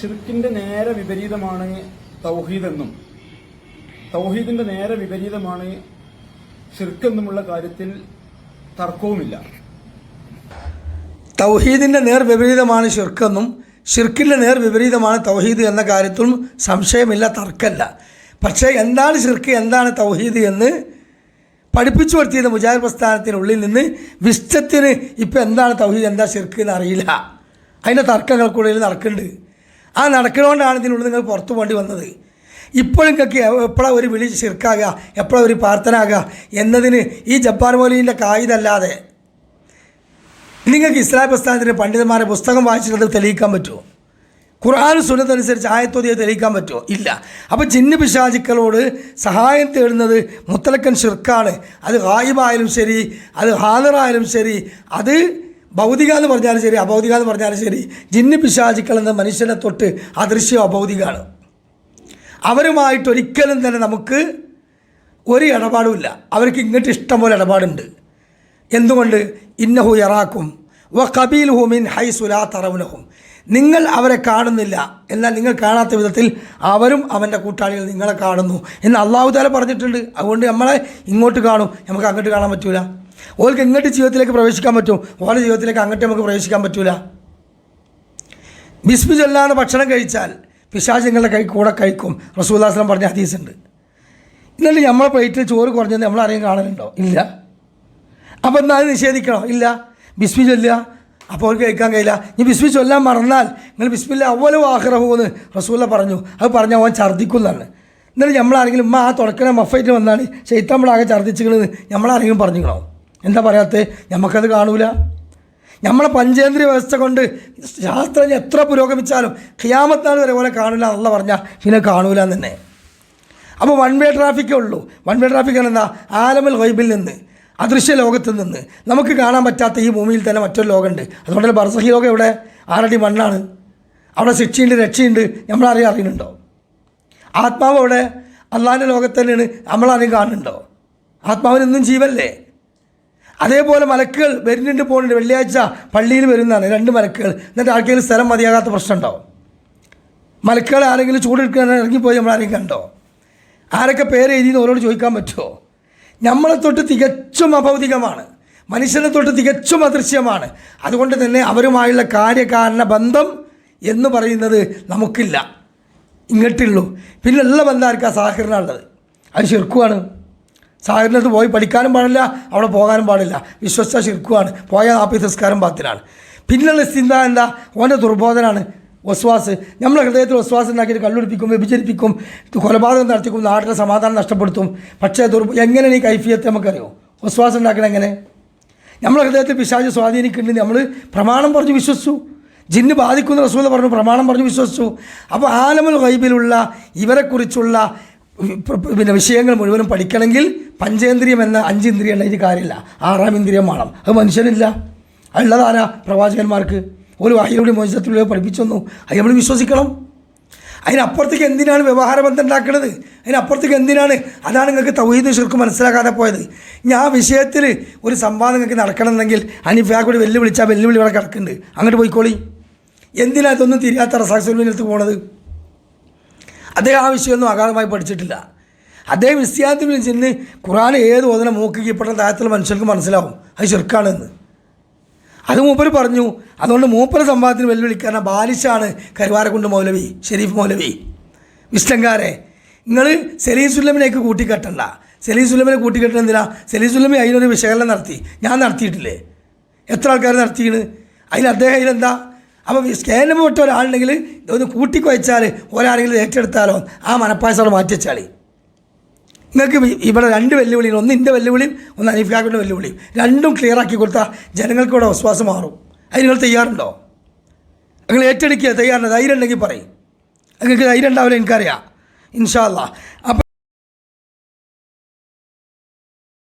ഷിർക്കിന്റെ നേരെ വിപരീതമാണ് തൗഹീദ് എന്നും തൗഹീദിന്റെ നേരെ വിപരീതമാണ് ഷിർക്ക് എന്നുമുള്ള കാര്യത്തിൽ തർക്കവുമില്ല. തൗഹീദിന്റെ നേർ വിപരീതമാണ് ഷിർക്കെന്നും ഷിർക്കിന്റെ നേർ വിപരീതമാണ് തൗഹീദ് എന്ന കാര്യത്തിലും സംശയമില്ല തർക്കമല്ല. പക്ഷേ എന്താണ് ഷിർക്ക് എന്താണ് തൗഹീദ് എന്ന് പഠിപ്പിച്ചു വരുത്തിയത് മുജാഹിദ് പ്രസ്ഥാനത്തിനുള്ളിൽ നിന്ന് വിശ്വത്തിന് ഇപ്പം എന്താണ് തൗഹീദ് എന്താ ഷിർക്ക് എന്ന് അറിയില്ല. അതിന്റെ തർക്കങ്ങൾക്കുള്ളിൽ നടക്കുന്നുണ്ട്. ആ നടക്കണോണ്ടാണ് ഇതിനുള്ളിൽ നിങ്ങൾ പുറത്തു പോകേണ്ടി വന്നത്. ഇപ്പോഴും നിങ്ങൾക്ക് എപ്പോഴാണ് ഒരു വിളി ചിർക്കാകുക എപ്പോഴാണ് ഒരു പ്രാർത്ഥന ആകുക എന്നതിന് ഈ ജബ്ബാർ മൗലീന്റെ കായിതല്ലാതെ നിങ്ങൾക്ക് ഇസ്ലാം പ്രസ്ഥാനത്തിന്റെ പണ്ഡിതന്മാരെ പുസ്തകം വായിച്ചിട്ട് തെളിയിക്കാൻ പറ്റുമോ? ഖുർആൻ സുന്നത്തനുസരിച്ച് ആയത്തോതിയെ തെളിയിക്കാൻ പറ്റുമോ? ഇല്ല. അപ്പോൾ ജിന്ന് പിശാചുക്കളോട് സഹായം തേടുന്നത് മുത്തലക്കൻ ഷിർക്കാണ് അത് ഹായിബായാലും ശരി അത് ഹാദറായാലും ശരി അത് ഭൗതിക എന്ന് പറഞ്ഞാലും ശരി അഭൗതിക എന്ന് പറഞ്ഞാലും ശരി ജിന്ന് പിശാചുക്കൾ എന്ന മനുഷ്യനെ തൊട്ട് അദൃശ്യം അഭൗതികമാണ്. അവരുമായിട്ട് ഒരിക്കലും തന്നെ നമുക്ക് ഒരു ഇടപാടുമില്ല. അവർക്ക് ഇങ്ങോട്ട് ഇഷ്ടം പോലെ ഇടപാടുണ്ട്. എന്തുകൊണ്ട്? ഇന്നഹു യറാക്കും വ കബീൽ ഹുമിൻ ഹൈ സുലാ തറവുനഹും. നിങ്ങൾ അവരെ കാണുന്നില്ല. എന്നാൽ നിങ്ങൾ കാണാത്ത വിധത്തിൽ അവരും അവന്റെ കൂട്ടാളികൾ നിങ്ങളെ കാണുന്നു എന്ന് അള്ളാഹുദാല പറഞ്ഞിട്ടുണ്ട്. അതുകൊണ്ട് നമ്മളെ ഇങ്ങോട്ട് കാണും. നമുക്ക് അങ്ങോട്ട് കാണാൻ പറ്റൂല. ഓൾക്ക് ഇങ്ങോട്ട് ജീവിതത്തിലേക്ക് പ്രവേശിക്കാൻ പറ്റും. ഓളെ ജീവിതത്തിലേക്ക് അങ്ങോട്ട് നമുക്ക് പ്രവേശിക്കാൻ പറ്റൂല. ബിസ്മി ചൊല്ലാതെ ഭക്ഷണം കഴിച്ചാൽ പിശാച് നിങ്ങളുടെ കൈ കൂടെ കഴിക്കും. റസൂല്ലാസ്ലം പറഞ്ഞ ഹദീസുണ്ട്. എന്നിട്ട് നമ്മളെ പ്ലേറ്റിൽ ചോറ് കുറഞ്ഞത് നമ്മളാരെയും കാണലുണ്ടോ? ഇല്ല. അപ്പോൾ എന്നാൽ നിഷേധിക്കണോ? ഇല്ല. ബിസ്മി ചൊല്ലുക അപ്പോൾ അവർക്ക് കഴിക്കാൻ കഴിയില്ല. ഇനി ബിസ്മി ചൊല്ലാൻ മറന്നാൽ നിങ്ങൾ ബിസ്മില്ല അവലോ എന്ന് റസൂല പറഞ്ഞു. അത് പറഞ്ഞാൽ അവൻ ഛർദ്ദിക്കുന്നതാണ് എന്നിട്ട് നമ്മളാരെങ്കിലും ഉമ്മ ആ തുടക്കണ മഫൈറ്റ് വന്നാണ്. ശൈത്താൻ ഛർദ്ദിച്ചിരിക്കണമെന്ന് നമ്മളാരെങ്കിലും പറഞ്ഞിക്കണോ എന്താ പറയാത്തത് നമുക്കത് കാണൂല. നമ്മളെ പഞ്ചേന്ദ്രിയ വ്യവസ്ഥ കൊണ്ട് ശാസ്ത്രം എത്ര പുരോഗമിച്ചാലും ഖിയാമത്താണ് വരെ കാണില്ല എന്നുള്ള പറഞ്ഞാൽ പിന്നെ കാണൂല തന്നെ. അപ്പോൾ വൺ വേ ട്രാഫിക്കേ ഉള്ളൂ. വൺ വേ ട്രാഫിക് എന്താ ആലമൽ വൈബിൽ നിന്ന് അദൃശ്യ ലോകത്ത് നിന്ന്. നമുക്ക് കാണാൻ പറ്റാത്ത ഈ ഭൂമിയിൽ തന്നെ മറ്റൊരു ലോകമുണ്ട്. അതുകൊണ്ട് ബർസഹി ലോകം ഇവിടെ ആറടി മണ്ണാണ്. അവിടെ ശിക്ഷയുണ്ട് രക്ഷയുണ്ട്. നമ്മളറിയാൻ അറിയുന്നുണ്ടോ? ആത്മാവ് അവിടെ അള്ളാഹിന്റെ ലോകത്ത് തന്നെയാണ്. നമ്മളാരെയും കാണുന്നുണ്ടോ? ആത്മാവിനൊന്നും ജീവല്ലേ? അതേപോലെ മലക്കുകൾ വരുന്നുണ്ട് പോകുന്നുണ്ട് വെള്ളിയാഴ്ച പള്ളിയിൽ വരുന്നതാണ് രണ്ട് മലക്കുകൾ. എന്നിട്ട് ആർക്കെങ്കിലും സ്ഥലം മതിയാകാത്ത പ്രശ്നമുണ്ടോ മലക്കുകൾ ആരെങ്കിലും ചൂടെടുക്കാൻ ഇറങ്ങിപ്പോയി നമ്മൾ ആരെങ്കിലും കണ്ടോ? ആരൊക്കെ പേര് എഴുതിയെന്ന് ഓരോട് ചോദിക്കാൻ പറ്റുമോ? നമ്മളെ തൊട്ട് തികച്ചും അഭൗതികമാണ്. മനുഷ്യനെ തൊട്ട് തികച്ചും അദൃശ്യമാണ്. അതുകൊണ്ട് തന്നെ അവരുമായുള്ള കാര്യകാരണ ബന്ധം എന്ന് പറയുന്നത് നമുക്കില്ല. ഇങ്ങോട്ടുള്ളൂ. പിന്നെ ഉള്ള ബന്ധം ആർക്കാ? സഹകരണമുള്ളത്. അത് ശിർക്കുവാണ് സാഹചര്യത്തിൽ പോയി പഠിക്കാനും പാടില്ല അവിടെ പോകാനും പാടില്ല. വിശ്വസിച്ച ശിർക്കുവാണ്. പോയ ആപ്പി സംസ്കാരം പാത്തിലാണ് പിന്നെയുള്ള ചിന്ത എന്താ? ഓന്റെ ദുർബോധനാണ്. വസ്വാസ് നമ്മളെ ഹൃദയത്തിൽ വസ്വാസം ഉണ്ടാക്കിയിട്ട് കള്ളുടിപ്പിക്കും വ്യഭിചരിപ്പിക്കും കൊലപാതകം നടത്തിക്കും നാട്ടിലെ സമാധാനം നഷ്ടപ്പെടുത്തും. പക്ഷേ ദുർ എങ്ങനെ ഈ കൈഫിയത്തെ നമുക്കറിയോ? വസ്വാസം ഉണ്ടാക്കണം എങ്ങനെ? നമ്മളെ ഹൃദയത്തിൽ പിശാച് സ്വാധീനിക്കുന്നുണ്ട്. നമ്മൾ പ്രമാണം പറഞ്ഞ് വിശ്വസിച്ചു. ജിന്ന് ബാധിക്കുന്ന റസൂല പറഞ്ഞു പ്രമാണം പറഞ്ഞ് വിശ്വസിച്ചു. അപ്പോൾ ആലമുൽ ഗൈബിലുള്ള ഇവരെക്കുറിച്ചുള്ള പിന്നെ വിഷയങ്ങൾ മുഴുവനും പഠിക്കണമെങ്കിൽ പഞ്ചേന്ദ്രിയം എന്ന അഞ്ചിന്ദ്രിയം ഉള്ള കാര്യമില്ല. ആറാം ഇന്ദ്രിയം വേണം. അത് മനുഷ്യനില്ല. ഉള്ളതാരാ? പ്രവാചകന്മാർക്ക്. ഒരു വാഹിലൂടെ മോചനത്തിലൂടെ പഠിപ്പിച്ചൊന്നു. അത് നമ്മൾ വിശ്വസിക്കണം. അതിനപ്പുറത്തേക്ക് എന്തിനാണ് വ്യവഹാര ബന്ധം ഉണ്ടാക്കുന്നത് അതിനപ്പുറത്തേക്ക് എന്തിനാണ്? അതാണ് നിങ്ങൾക്ക് തൗഹീദ് ശുർക്ക് മനസ്സിലാക്കാതെ പോയത്. ഞാൻ ആ വിഷയത്തിൽ ഒരു സംവാദം നിങ്ങൾക്ക് നടക്കണമെന്നെങ്കിൽ അനിഫാ കൂടി വെല്ലുവിളിച്ചാൽ വെല്ലുവിളി ഇവിടെ കിടക്കുന്നുണ്ട് അങ്ങോട്ട് പോയിക്കോളി. എന്തിനാ ഇതൊന്നും തിരിയാത്ത റസാഖുലിനടുത്ത് പോണത്? അദ്ദേഹം ആ വിഷയമൊന്നും അഗാധമായി പഠിച്ചിട്ടില്ല. അദ്ദേഹം വിസ്യാത്തിൽ ചെന്ന് ഖുറാൻ ഏത് ഓതന മൂക്ക് കീപ്പെട്ട താഴത്തുള്ള മനുഷ്യർക്ക് മനസ്സിലാവും. അത് ചെറുക്കാണെന്ന് അത് മൂപ്പർ പറഞ്ഞു. അതുകൊണ്ട് മൂപ്പര സംവാദത്തിന് വെല്ലുവിളിക്കാരൻ ബാലിശാണ് കരുവാരക്കുണ്ട് മൗലവി ഷെരീഫ് മൗലവി. വിഷ്ടങ്കാരെ നിങ്ങൾ സലീം സുല്ലമിനേക്ക് കൂട്ടിക്കെട്ടണ്ട. സലീം സുല്ലമിനെ കൂട്ടിക്കെട്ടണം എന്തിനാ? സലീം സുല്ലമി അതിനൊരു വിശകലനം നടത്തി. ഞാൻ നടത്തിയിട്ടില്ലേ? എത്ര ആൾക്കാർ നടത്തിയാണ്? അതിൽ അദ്ദേഹം അതിലെന്താ? അപ്പോൾ സ്കാനിന് പോയിട്ട് ഒരാളുണ്ടെങ്കിൽ ഇതൊന്ന് കൂട്ടിക്കുവച്ചാൽ ഒരാളെങ്കിലും ഏറ്റെടുത്താലോ? ആ മനപ്പായസം മാറ്റി വെച്ചാളി നിങ്ങൾക്ക് ഇവിടെ രണ്ട് വെല്ലുവിളികൾ. ഒന്ന് എന്റെ വെല്ലുവിളിയും ഒന്ന് അനീഫാക്കിന്റെ വെല്ലുവിളിയും. രണ്ടും ക്ലിയർ ആക്കി കൊടുത്താൽ ജനങ്ങൾക്ക് ഇവിടെ വിശ്വാസം മാറും. അതിന് നിങ്ങൾ തയ്യാറുണ്ടോ? നിങ്ങൾ ഏറ്റെടുക്കുക തയ്യാറുണ്ട് ധൈര്യം ഉണ്ടെങ്കിൽ പറയും. നിങ്ങൾക്ക് ധൈര്യം ഉണ്ടാവില്ല എനിക്കറിയാം. ഇൻഷാല്ല അപ്പം